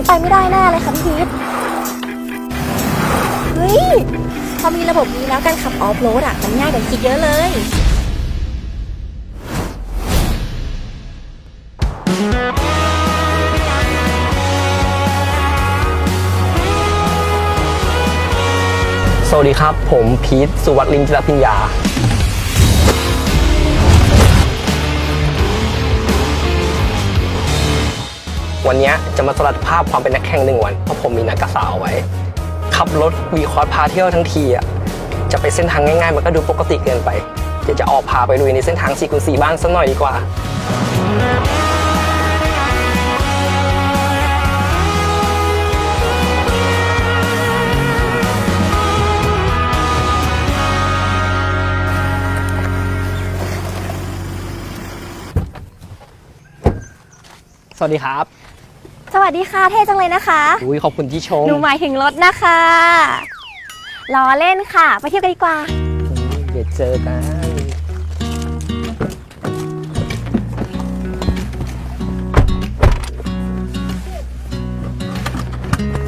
นี้ไปไม่ได้แน่เลยค่ะพี่พีทเฮ้ย พอมีระบบนี้แล้วการขับออฟโรดอะมันง่ายกว่าคิดเยอะเลยสวัสดีครับ ผมพีทสุวัสดิ์ลิมจิรพิญญา วันนี้จะมาสลัดภาพความเป็นนักแข่งหนึ่งวัน เพราะผมมีนัดกับสาวเอาไว้ ขับรถวีคอร์สพาเที่ยวทั้งทีอะจะไปเส้นทางง่ายๆ มันก็ดูปกติเกินไปเดี๋ยวจะออกพาไปลุยในเส้นทาง4คูณ4บ้างสักหน่อยดีกว่าสวัสดีครับ สวัสดีค่ะเท่จังเลยนะคะอุ้ยขอบคุณที่ชมหนูหมายถึงรถนะคะล้อเล่นค่ะ ไปเที่ยวกันดีกว่าเดี๋ยวเจอกัน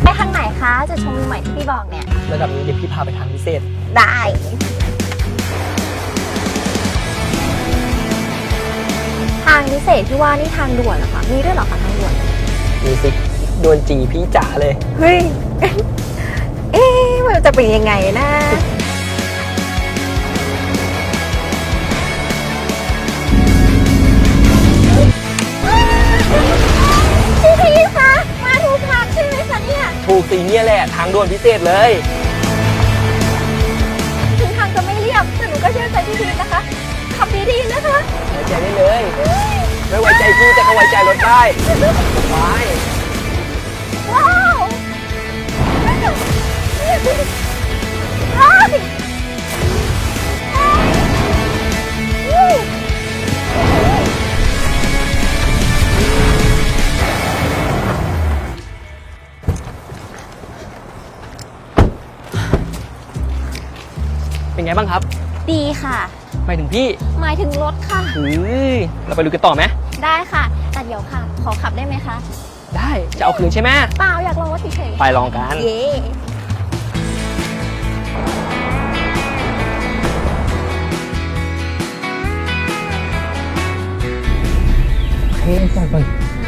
ไปทางไหนคะจะชมวิวใหม่ที่พี่บอกเนี่ยระดับนี้เดี๋ยวพี่พาไปทางพิเศษ ได้ทางพิเศษที่ว่านี่ทางด่วนเหรอคะมีด้วยเหรอคะทางด่วน มีสิดวนจีพี่จ๋าเลย เฮ้ย เอ๊ะมันจะเป็นยังไงนะ พี่พีคะ มาถูกทางใช่ไหมคะเนี่ย ถูกสีเนี่ยแหละ ทางด่วนพิเศษเลย ถึงทางจะไม่เรียบแต่หนูก็เชื่อใจพี่พีนะคะขับดีๆนะคะไว้ใจได้เลย ไม่ไว้ใจพี่แต่ก็ไว้ใจรถได้ไปว้าวว้าววู้เป็นไงบ้างครับ ดีค่ะไปถึงพี่หมายถึงรถค่ะ อุ้ยเราไปดูกันต่อไหม ได้ค่ะแต่เดี๋ยวค่ะ ขอขับได้ไหมคะได้จะเอาคืนใช่ไหมเปล่าอยากลองรถเฉยๆไปลองกันเย้เฮ้ยจอดก่อน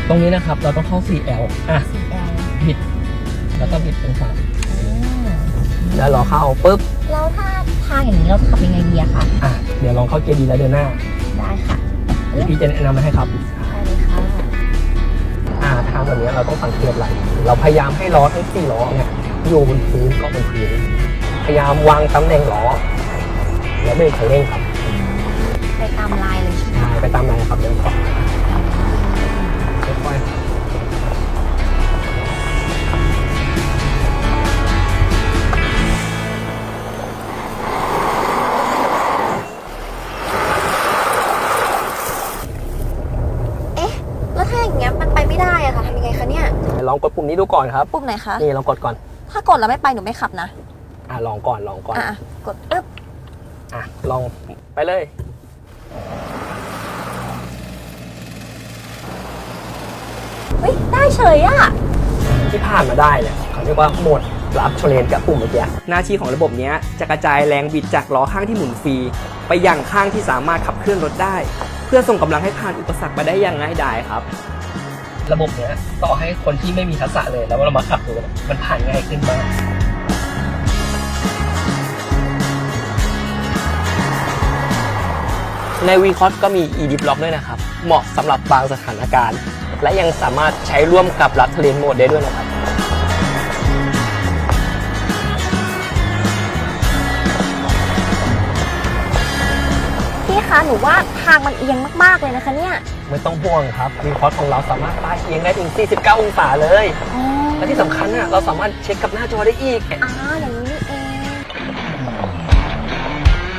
ตรงนี้นะครับ เราต้องเข้า 4L อะ 4L บิด แล้วก็บิดตรงฝั่งแล้วรอเข้าปุ๊บ แล้วถ้าทางอย่างนี้เราจะขับยังไงดีอะคะอะ เดี๋ยวลองเข้าเกียร์ดีแล้วเดินหน้า ได้ค่ะ เดี๋ยวพี่จะแนะนำมาให้ครับได้เลยค่ะอ่าทางแบบนี้เราต้องสังเกตอะไรเราพยายามให้ล้อทั้งสี่ล้อเนี่ยอยู่บนพื้นก็บนพื้น พยายามวางตำแหน่งล้อ แล้วเบรกคันเร่งครับ ไปตามลายเลยใช่ไหมใช่ไปตามนั้นนะครับเดี๋ยวก่อนค่อยเปุ่มนี้ดูก่อนครับ ปุ่มไหนคะ นี่ลองกดก่อน ถ้ากดแล้วไม่ไปหนูไม่ขับนะ อ่าลองก่อนลองก่อน อะกดปึ๊บ อะลองไปเลย เฮ้ย ได้เฉยอะที่ผ่านมาได้เนี่ยเขาเรียกว่าโหมดรับชนเลนกับปุ่มเมื่อกี้หน้าที่ของระบบเนี้ยจะกระจายแรงบิดจากล้อข้างที่หมุนฟรี ไปยังข้างที่สามารถขับเคลื่อนรถได้ เพื่อส่งกำลังให้ผ่านอุปสรรคไปได้อย่างง่ายดายครับ ระบบเนี้ยต่อให้คนที่ไม่มีทักษะเลย แล้วเรามาขับดูมันผ่านง่ายขึ้นมากในวีคอสก็มี e d Block ด้วยนะครับ เหมาะสำหรับบางสถานการณ์ และยังสามารถใช้ร่วมกับรัดเ r นโหมดได้ด้วยนะครับ คะหนูว่าทางมันเอียงมากๆเลยนะคะเนี่ยไม่ต้องห่วงครับ v c o s ของเราสามารถป้ายเอียงได้ถึง 49 องศาเลย อ๋อและที่สำคัญน่ะเราสามารถเช็คกับหน้าจอได้อีกอ่าอย่างนี้นี่เอง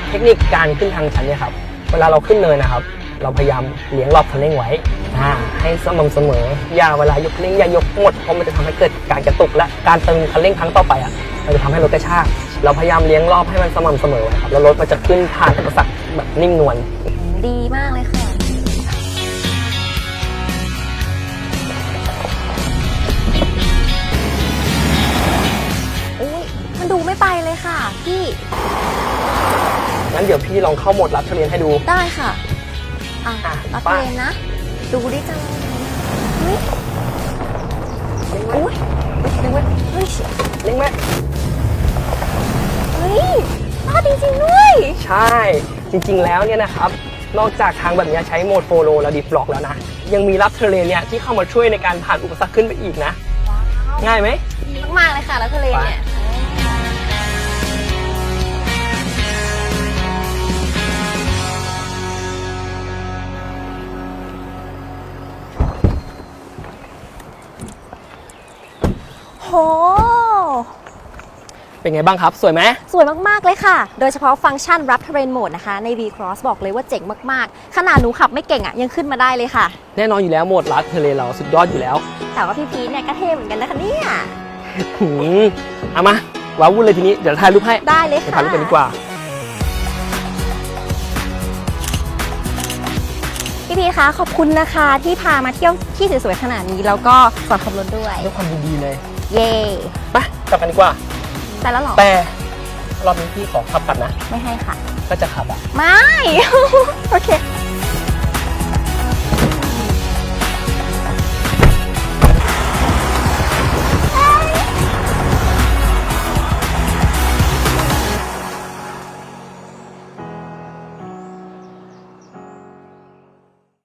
เทคนิคการขึ้นทางชันเนี่ยครับ เวลาเราขึ้นเนินนะครับ เราพยายามเลี้ยงรอบคันเร่งไว้อ่าให้สม่ำเสมอ อย่าเวลายกคันเร่งอย่ายกหมด เพราะมันจะทำให้เกิดการกระตุกและการเติมคันเร่งครั้งต่อไปอะ มันจะทำให้รถกระชาก เราพยายามเลี้ยงรอบให้มันสม่ำเสมอครับ แล้วรถมันจะขึ้นผ่านอุปสรรคแบบนิ่มนวล ดีมากเลยค่ะ อุ้ยมันดูไม่ไปเลยค่ะ พี่ งั้นเดี๋ยวพี่ลองเข้าโหมดรับทุเรียนให้ดู ได้ค่ะ อะรับทุเรียนนะ ดูดิจังเล็ยอุ้ยเล็งไว้เล็งไว้ ใช่ จริงๆแล้วเนี่ยนะครับ นอกจากทางแบบเนี้ยใช้โหมดโฟโลและดิฟล็อกแล้วนะ ยังมีรับเทเลนเนี่ยที่เข้ามาช่วยในการผ่านอุปสรรคขึ้นไปอีกนะ ง่ายไหมดีมากๆเลยค่ะแล้วทะเลเนี่ยโห เป็นไงบ้างครับ สวยไหมสวยมาก ๆ เลยค่ะ โดยเฉพาะฟังก์ชันรับ terrain mode นะคะ ใน V Cross บอกเลยว่าเจ๋งมาก ๆ ขนาดหนูขับไม่เก่งอะ่ะ ยังขึ้นมาได้เลยค่ะ แน่นอนอยู่แล้วโหมดรับเทเลนเราสุดยอดอยู่แล้ว แต่ว่าพี่พีทเนี่ยก็เท่เหมือนกันนะคะเนี่ยหืมเอามาว้าวุ่นเลยทีนี้ เดี๋ยวถ่ายรูปให้ได้เลยไปค่ะถ่ายรูปกันดีกว่า พี่พีทคะขอบคุณนะคะที่พามาเที่ยวที่สวยๆขนาดนี้แล้วก็สอนขับรถด้วย ด้วยความยินดีเลย เย่ไปกลับกันดีกว่า แต่แล้วเหรอ แต่รอบนี้พี่ขอขับก่อนนะ ไม่ให้ค่ะ ก็จะขับอะ ไม่ โอเค